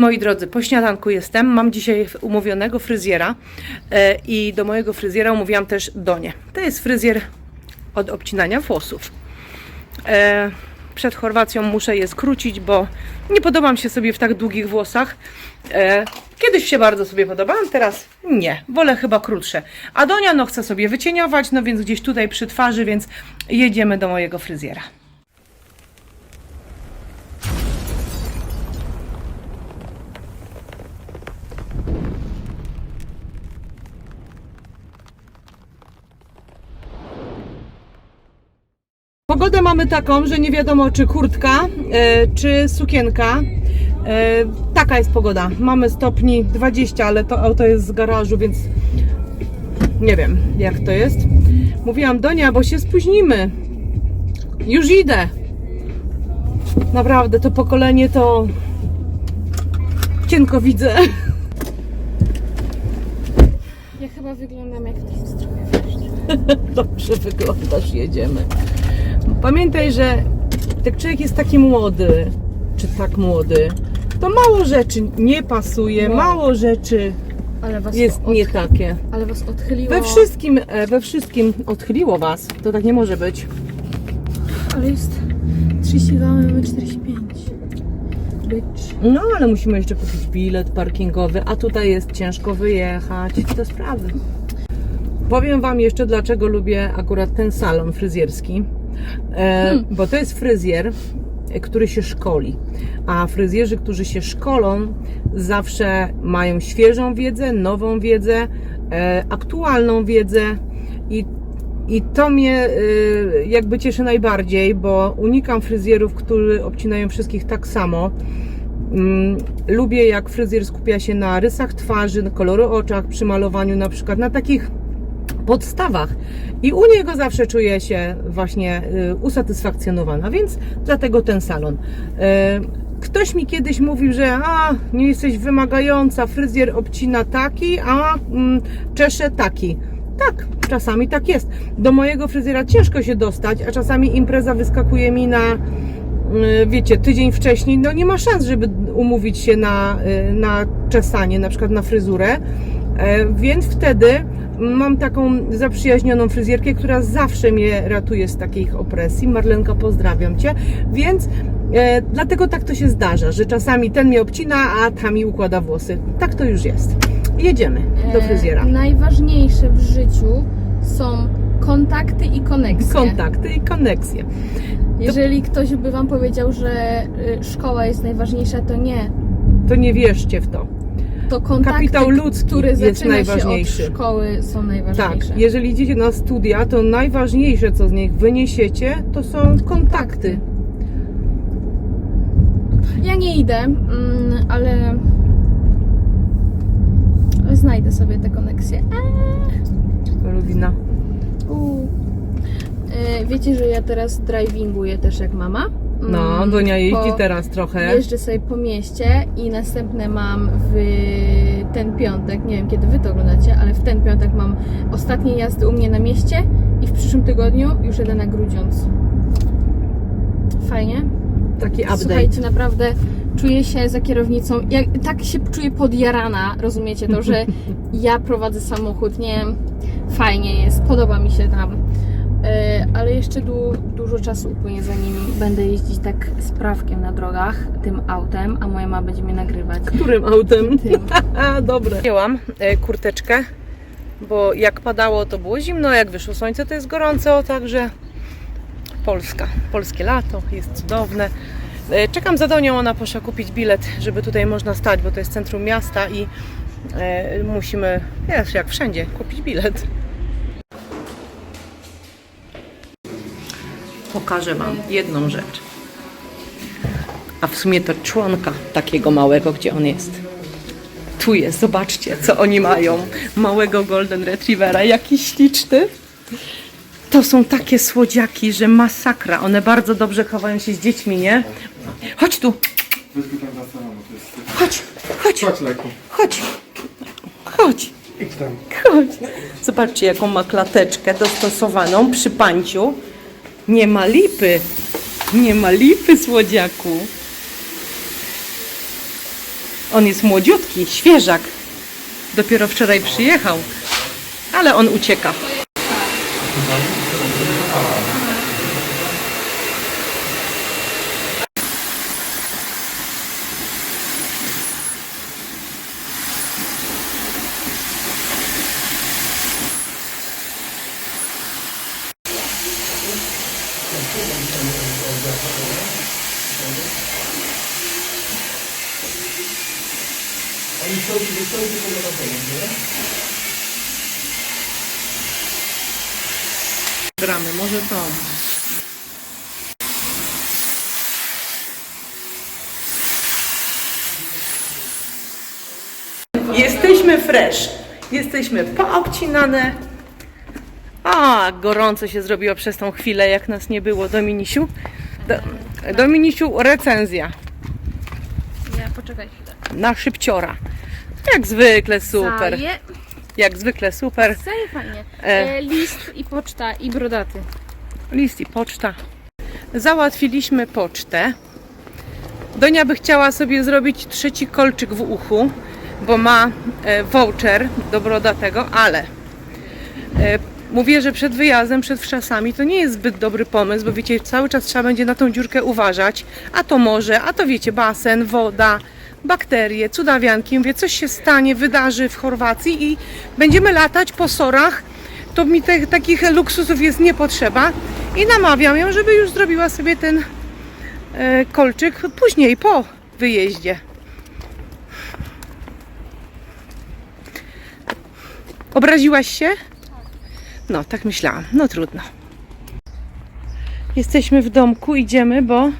Moi drodzy, po śniadanku jestem. Mam dzisiaj umówionego fryzjera e, i do mojego fryzjera umówiłam też Donię. To jest fryzjer od obcinania włosów. E, przed Chorwacją muszę je skrócić, bo nie podobam się sobie w tak długich włosach. E, kiedyś się bardzo sobie podobałam, teraz nie. Wolę chyba krótsze. A Donia no chce sobie wycieniować, no więc gdzieś tutaj przy twarzy, więc jedziemy do mojego fryzjera. Pogodę mamy taką, że nie wiadomo czy kurtka, e, czy sukienka. E, taka jest pogoda. Mamy stopni 20, ale to auto jest z garażu, więc nie wiem jak to jest. Mówiłam Donia, bo się spóźnimy. Już idę. Naprawdę to pokolenie to cienko widzę. Ja chyba wyglądam jak z trochę Dobrze wyglądasz, jedziemy. Pamiętaj, że jak człowiek jest taki młody, czy tak młody, to mało rzeczy nie pasuje, Wow. mało rzeczy Ale was jest nie takie. Ale was odchyliło. We wszystkim, e, we wszystkim odchyliło was. To tak nie może być. Ale jest 32, mamy 45. Bitch. No, ale musimy jeszcze kupić bilet parkingowy, a tutaj jest ciężko wyjechać. To sprawy. Powiem Wam jeszcze, dlaczego lubię akurat ten salon fryzjerski. E, Bo to jest fryzjer, e, który się szkoli. A fryzjerzy, którzy się szkolą, zawsze mają świeżą wiedzę, nową wiedzę, e, aktualną wiedzę i i to mnie y, jakby cieszy najbardziej, bo unikam fryzjerów, którzy obcinają wszystkich tak samo. Mm, Lubię jak fryzjer skupia się na rysach twarzy, na koloru oczach, przy malowaniu na przykład, na takich podstawach. I u niego zawsze czuję się właśnie y, usatysfakcjonowana, więc dlatego ten salon. Y, Ktoś mi kiedyś mówił, że a, nie jesteś wymagająca, fryzjer obcina taki, a mm, czesze taki. Tak, czasami tak jest. Do mojego fryzjera ciężko się dostać, a czasami impreza wyskakuje mi na, y, wiecie, tydzień wcześniej. No nie ma szans, żeby umówić się na, na czesanie, na przykład na fryzurę. E, Więc wtedy mam taką zaprzyjaźnioną fryzjerkę, która zawsze mnie ratuje z takich opresji. Marlenka, pozdrawiam Cię. Więc e, dlatego tak to się zdarza, że czasami ten mnie obcina, a ta mi układa włosy. Tak to już jest. Jedziemy do E, fryzjera. najważniejsze w życiu są kontakty i koneksje. Kontakty i koneksje. Jeżeli ktoś by wam powiedział, że y, szkoła jest najważniejsza, to nie. To nie wierzcie w to. To kontakty, Kapitał ludzki które jest najważniejszy. się od szkoły są najważniejsze. Tak, jeżeli idziecie na studia, to najważniejsze, co z nich wyniesiecie, to są kontakty. Ja nie idę, mm, ale ale znajdę sobie te koneksje. Ludwina. Uuu. E, Wiecie, że ja teraz drivinguję też jak mama? Mm, No, Donia jeździ po- teraz trochę. Jeżdżę sobie po mieście i następne mam w ten piątek, nie wiem kiedy wy to oglądacie, ale w ten piątek mam ostatnie jazdy u mnie na mieście i w przyszłym tygodniu już jedę na Grudziądz. Fajnie? Taki update. Słuchajcie, naprawdę czuję się za kierownicą, jak, tak się czuję podjarana, rozumiecie to, że ja prowadzę samochód, nie fajnie jest, podoba mi się tam, ale jeszcze du, dużo czasu upłynie zanim będę jeździć tak z prawkiem na drogach, tym autem, a moja mama będzie mnie nagrywać. Którym autem? Tym. A, dobre. Wzięłam e, kurteczkę, bo jak padało, to było zimno, a jak wyszło słońce, to jest gorąco, także Polska, polskie lato, jest cudowne. E, Czekam za Donią, ona poszła kupić bilet, żeby tutaj można stać, bo to jest centrum miasta i e, musimy, wiesz, jak wszędzie, kupić bilet. Pokażę Wam jedną rzecz. A w sumie to członka takiego małego, gdzie on jest. Tu jest, zobaczcie, co oni mają. Małego Golden Retrievera, jaki śliczny. To są takie słodziaki, że masakra. One bardzo dobrze chowają się z dziećmi, nie? Chodź tu, chodź, chodź, Chodź, chodź, chodź. Idź tam. Chodź. Zobaczcie, jaką ma klateczkę dostosowaną przy panciu. Nie ma lipy. Nie ma lipy, słodziaku. On jest młodziutki, świeżak. Dopiero wczoraj przyjechał, ale on ucieka. Gramy, może to. Jesteśmy fresh. Jesteśmy poobcinane. A, gorąco się zrobiło przez tą chwilę, jak nas nie było. Dominisiu? Do, Dominisiu, recenzja Nie, poczekaj chwilę. na szybciora. Jak zwykle super. Zaje, Jak zwykle super. zaje fajnie. E. E, list i poczta i brodaty. List i poczta. Załatwiliśmy pocztę. Donia by chciała sobie zrobić trzeci kolczyk w uchu, bo ma e, voucher do brodatego, ale e, mówię, że przed wyjazdem, przed wczasami to nie jest zbyt dobry pomysł, bo wiecie, cały czas trzeba będzie na tą dziurkę uważać. A to morze, a to wiecie, basen, woda, bakterie, cudawianki. Mówię, coś się stanie, wydarzy w Chorwacji i będziemy latać po sorach to mi tych takich luksusów jest nie potrzeba i namawiam ją, żeby już zrobiła sobie ten e, kolczyk później, po wyjeździe. Obraziłaś się? No, tak myślałam. No trudno. Jesteśmy w domku, idziemy, bo,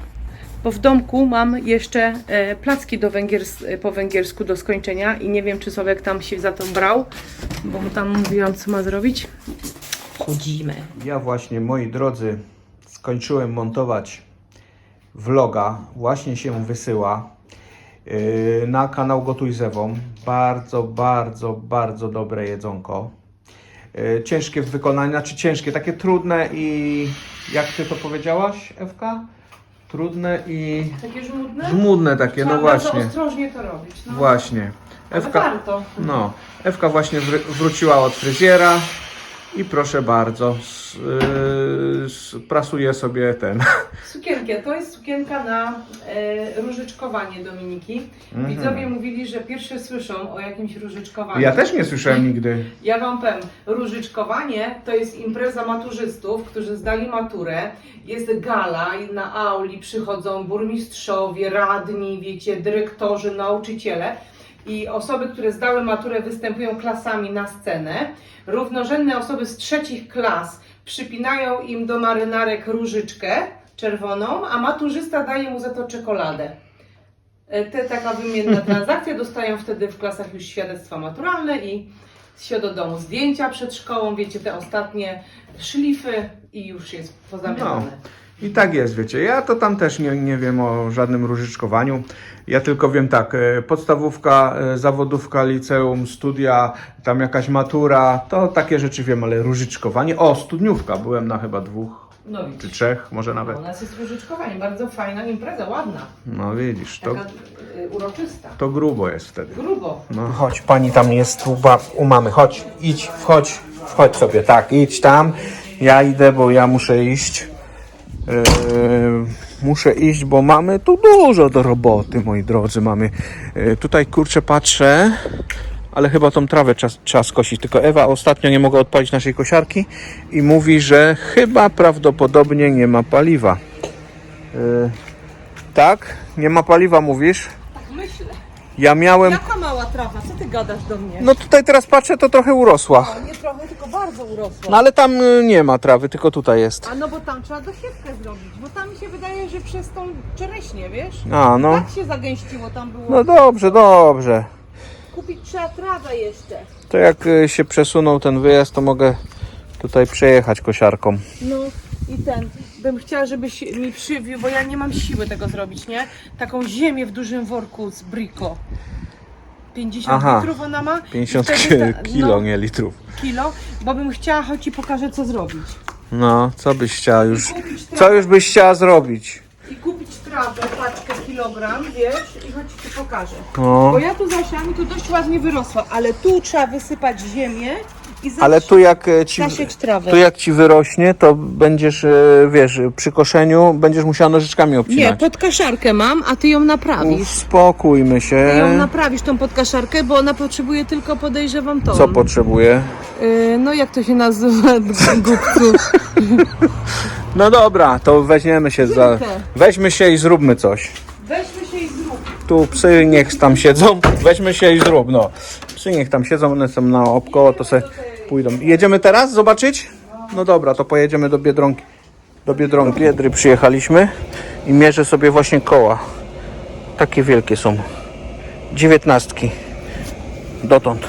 bo w domku mam jeszcze e, placki do węgiers, e, po węgiersku do skończenia i nie wiem, czy Sławek tam się za to brał, bo mu tam mówiłam, co ma zrobić. Chodzimy. Ja właśnie, moi drodzy, skończyłem montować vloga. Właśnie się wysyła yy, na kanał Gotuj z Ewą. Bardzo, bardzo, bardzo dobre jedzonko. Yy, Ciężkie w wykonaniu, znaczy ciężkie, takie trudne i jak ty to powiedziałaś, Ewka? Trudne i Takie żmudne? żmudne takie, no Trzeba bardzo właśnie. ostrożnie to robić. No. Właśnie. Ale Ewka, warto. no, Ewka właśnie wr- wróciła od fryzjera i proszę bardzo, s- prasuje sobie ten. Sukienkę. To jest sukienka na e, różyczkowanie Dominiki. Mhm. Widzowie mówili, że pierwsze słyszą o jakimś różyczkowaniu. Ja też nie słyszałem nigdy. Ja Wam powiem, różyczkowanie to jest impreza maturzystów, którzy zdali maturę. Jest gala i na auli przychodzą burmistrzowie, radni, wiecie, dyrektorzy, nauczyciele. I osoby, które zdały maturę, występują klasami na scenę. Równorzędne osoby z trzecich klas przypinają im do marynarek różyczkę czerwoną, a maturzysta daje mu za to czekoladę. E, Te taka wymienna transakcja dostają wtedy w klasach już świadectwa maturalne i się do domu zdjęcia przed szkołą, wiecie, te ostatnie szlify i już jest pozamiatane. I tak jest, wiecie. Ja to tam też nie, nie wiem o żadnym różyczkowaniu. Ja tylko wiem tak, e, podstawówka, e, zawodówka, liceum, studia, tam jakaś matura, to takie rzeczy wiem, ale różyczkowanie. O, studniówka, byłem na chyba dwóch No czy trzech, może nawet. U nas jest różyczkowanie, bardzo fajna impreza, ładna, No widzisz, to, taka y, uroczysta. to grubo jest wtedy. Grubo. No chodź, pani tam jest u, u mamy, chodź, idź, wchodź, wchodź sobie, tak, idź tam. Ja idę, bo ja muszę iść. Yy, muszę iść, bo mamy tu dużo do roboty, moi drodzy. Mamy yy, tutaj kurczę, patrzę, ale chyba tą trawę trzeba, trzeba skosić. Tylko Ewa ostatnio nie mogła odpalić naszej kosiarki i mówi, że chyba prawdopodobnie nie ma paliwa. Yy, tak? Nie ma paliwa, mówisz? Tak myślę. Ja miałem. Jaka mała trawa, co ty gadasz do mnie? No tutaj teraz patrzę, to trochę urosła. No, nie trochę, tylko bardzo urosła. No ale tam y, nie ma trawy, tylko tutaj jest. A no bo tam trzeba dosiewkę zrobić, bo tam mi się wydaje, że przez tą czereśnię, wiesz? A no. Tak się zagęściło, tam było. No dobrze, dobrze. Kupić trzeba trawę jeszcze. To jak y, się przesunął ten wyjazd, to mogę tutaj przejechać kosiarką. No i ten, bym chciała, żebyś mi przywiózł, bo ja nie mam siły tego zrobić, nie? Taką ziemię w dużym worku z briko. 50 Aha. litrów ona ma. 50 I wtedy ta- kilo, no, nie litrów. kilo, bo bym chciała, choć ci pokażę co zrobić. No, co byś chciała już. Kupić Co już byś chciała zrobić? I kupić trawę, paczkę kilogram, wiesz, i chodź ci pokażę. No. Bo ja tu za osiami to dość ładnie wyrosła, ale tu trzeba wysypać ziemię i Ale tu jak e, ci, trawę. tu jak ci wyrośnie, to będziesz, e, wiesz, przy koszeniu będziesz musiała nożyczkami Nie, obcinać. podkaszarkę mam, a ty ją naprawisz. Uspokójmy Ty się. ją naprawisz, tą podkaszarkę, bo ona potrzebuje tylko, podejrzewam, to. Co potrzebuję? Yy, no jak to się nazywa, głupcu? No dobra, to weźmiemy się za... Weźmy się i zróbmy coś. Tu psy niech tam siedzą, weźmy się i zrób, no. Psy niech tam siedzą, one są na obkoło, to se pójdą. Jedziemy teraz zobaczyć? No dobra, to pojedziemy do Biedronki. Do Biedronki. Biedry przyjechaliśmy i mierzę sobie właśnie koła. Takie wielkie są. Dziewiętnastki. Dotąd.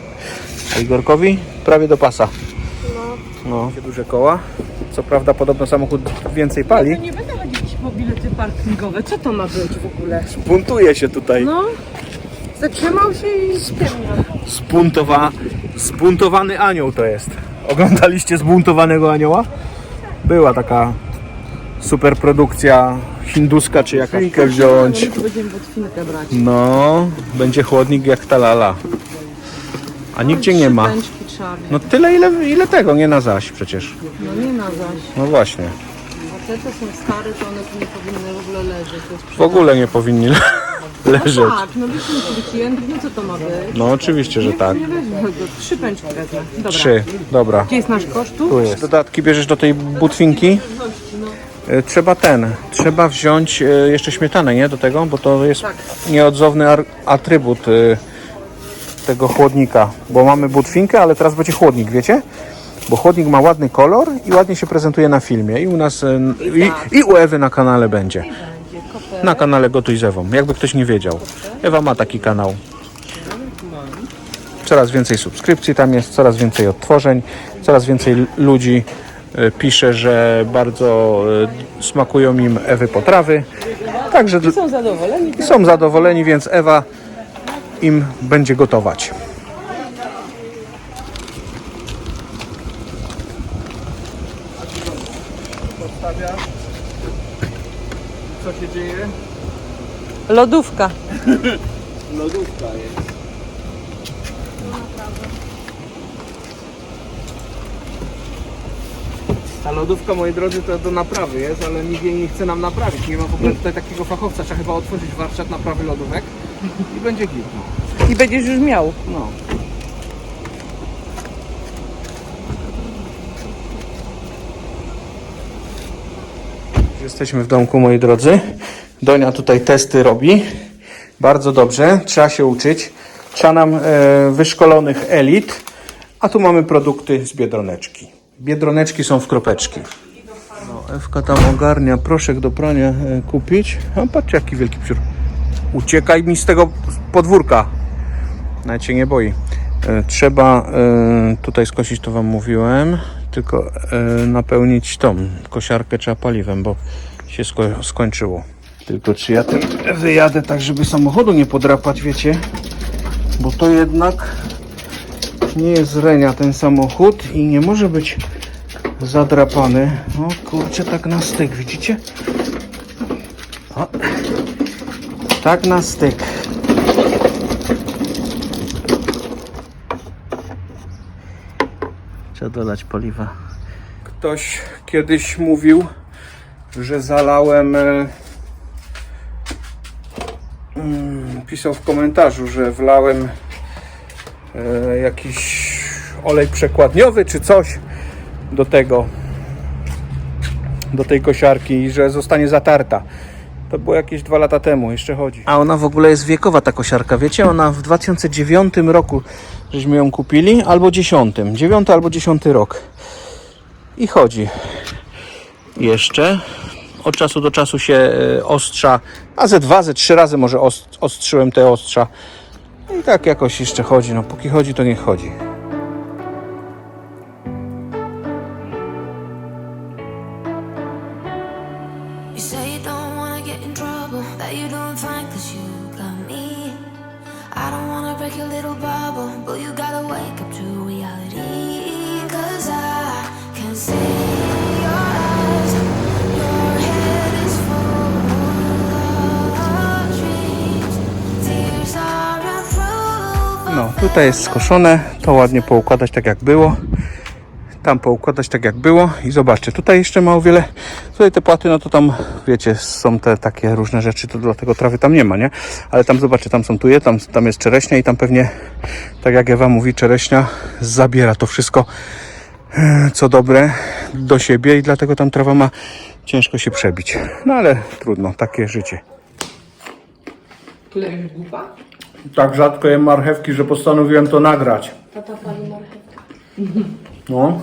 A Igorkowi prawie do pasa. No. Duże koła. Co prawda podobno samochód więcej pali. nie będę po bilety parkingowe. Co to ma być w ogóle? Buntuje się tutaj. No, zatrzymał się i. Spuntowa, zbuntowany anioł to jest. Oglądaliście zbuntowanego anioła? Była taka super produkcja hinduska, czy jakaś wziąć. Tu będziemy brać. No, będzie chłodnik jak ta lala. A nigdzie nie ma. No tyle, ile, ile tego, nie na zaś przecież. No nie na zaś. No właśnie. A te, co są stare, to one tu nie powinny w ogóle leżeć. To jest W ogóle nie powinni le- leżeć. Tak, no wiesz, no co to ma być? No oczywiście, że tak. Nie weźmę go. Trzy pęczki wezmę. Dobra. Trzy, dobra. Gdzie jest nasz koszt? Tu? Tu jest. Dodatki bierzesz do tej butwinki. E, Trzeba ten, trzeba wziąć e, jeszcze śmietanę, nie? Do tego, bo to jest Tak. nieodzowny ar- atrybut e, tego chłodnika. Bo mamy butwinkę, ale teraz będzie chłodnik, wiecie? Bo chłodnik ma ładny kolor i ładnie się prezentuje na filmie. I u nas, e, i, i u Ewy na kanale będzie. Na kanale Gotuj z Ewą, jakby ktoś nie wiedział. Ewa ma taki kanał. Coraz więcej subskrypcji tam jest, coraz więcej odtworzeń, coraz więcej ludzi e, pisze, że bardzo e, smakują im Ewy potrawy. Także Są zadowoleni. są zadowoleni, więc Ewa im będzie gotować. Dzieje? Lodówka. Lodówka jest. Ta lodówka, moi drodzy, to do naprawy jest, ale nikt jej nie chce nam naprawić. Nie ma w ogóle tutaj takiego fachowca. Trzeba chyba otworzyć warsztat naprawy lodówek i będzie git. no. I będziesz już miał. No. Jesteśmy w domku, moi drodzy. Donia tutaj testy robi. Bardzo dobrze. Trzeba się uczyć. Trzeba nam e, wyszkolonych elit. A tu mamy produkty z Biedroneczki. Biedroneczki są w kropeczki. No, Ewka tam ogarnia proszek do prania e, kupić. A patrz jaki wielki psiur. Uciekaj mi z tego podwórka. Nawet się nie boi. E, Trzeba e, tutaj skosić, to Wam mówiłem, tylko e, napełnić tą kosiarkę trzeba paliwem, bo się sko- skończyło. Tylko czy ja tym wyjadę tak, żeby samochodu nie podrapać, wiecie? Bo to jednak nie jest renia ten samochód i nie może być zadrapany. O kurczę, tak na styk, widzicie? O. Tak na styk. Trzeba dodać paliwa. Ktoś kiedyś mówił, że zalałem. e, mm, Pisał w komentarzu, że wlałem e, jakiś olej przekładniowy czy coś do tego, do tej kosiarki i że zostanie zatarta. To było jakieś dwa lata temu, jeszcze chodzi. A ona w ogóle jest wiekowa ta kosiarka, wiecie? Ona w 2009 roku żeśmy ją kupili, albo 10. 9 albo 10 rok. I chodzi. Jeszcze. Od czasu do czasu się e, ostrza, a ze dwa, ze trzy razy może ost- ostrzyłem te ostrza. I tak jakoś jeszcze chodzi. No póki chodzi, to niech chodzi. How you doing fine? Cause you got me. I don't wanna break your little bubble, but you gotta wake up to reality. Cause I can see. No, tutaj jest skoszone, to ładnie poukładać tak jak było. Tam poukładać tak jak było i zobaczcie, tutaj jeszcze ma o wiele, tutaj te płaty, no to tam wiecie, są te takie różne rzeczy, to dlatego trawy tam nie ma, nie? Ale tam zobaczcie, tam są tuje, tam, tam jest czereśnia i tam pewnie, tak jak Ewa mówi, czereśnia zabiera to wszystko, e, co dobre do siebie i dlatego tam trawa ma ciężko się przebić. No ale trudno, takie życie. Kleisz gupa? Tak rzadko jem marchewki, że postanowiłem to nagrać. Tata pali marchewkę. No.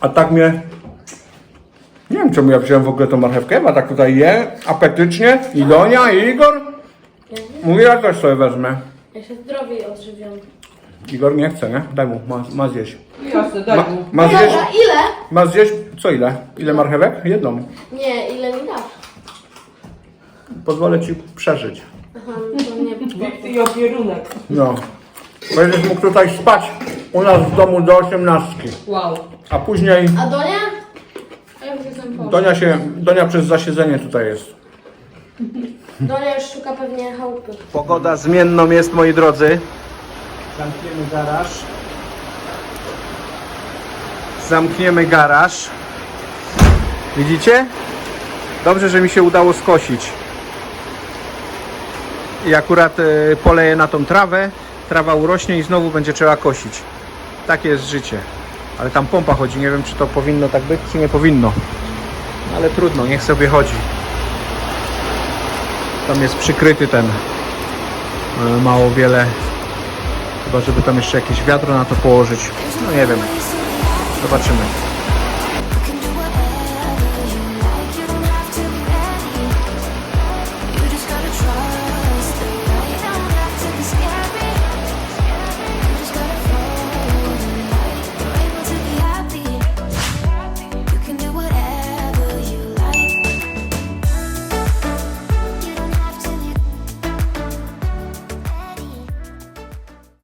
A tak mnie... Nie wiem czemu ja wziąłem w ogóle tą marchewkę, a tak tutaj je apetycznie. I Donia, i Igor. Mówię, ja też sobie wezmę. Ja się zdrowiej odżywiam. Igor nie chce, nie? Daj mu, ma, ma zjeść. Jasne, daj Ma, mu. ma zjeść, ile? ma zjeść, co ile? Ile marchewek? Jedną. Nie, ile mi dasz? Pozwolę ci przeżyć. Aha, to nie. Wikty i opierunek. No. Będziesz mógł tutaj spać u nas w domu do osiemnastki. Wow. A później A Donia? A ja już jestem po. Donia się, Donia przez zasiedzenie tutaj jest. Donia już szuka pewnie chałupy. Pogoda zmienną jest, moi drodzy. Zamkniemy garaż. Zamkniemy garaż. Widzicie? Dobrze, że mi się udało skosić. I akurat y, poleję na tą trawę. Trawa urośnie i znowu będzie trzeba kosić. Takie jest życie. Ale tam pompa chodzi. Nie wiem, czy to powinno tak być, czy nie powinno. Ale trudno, niech sobie chodzi. Tam jest przykryty ten e, mało wiele. Chyba żeby tam jeszcze jakieś wiadro na to położyć. No nie wiem. Zobaczymy.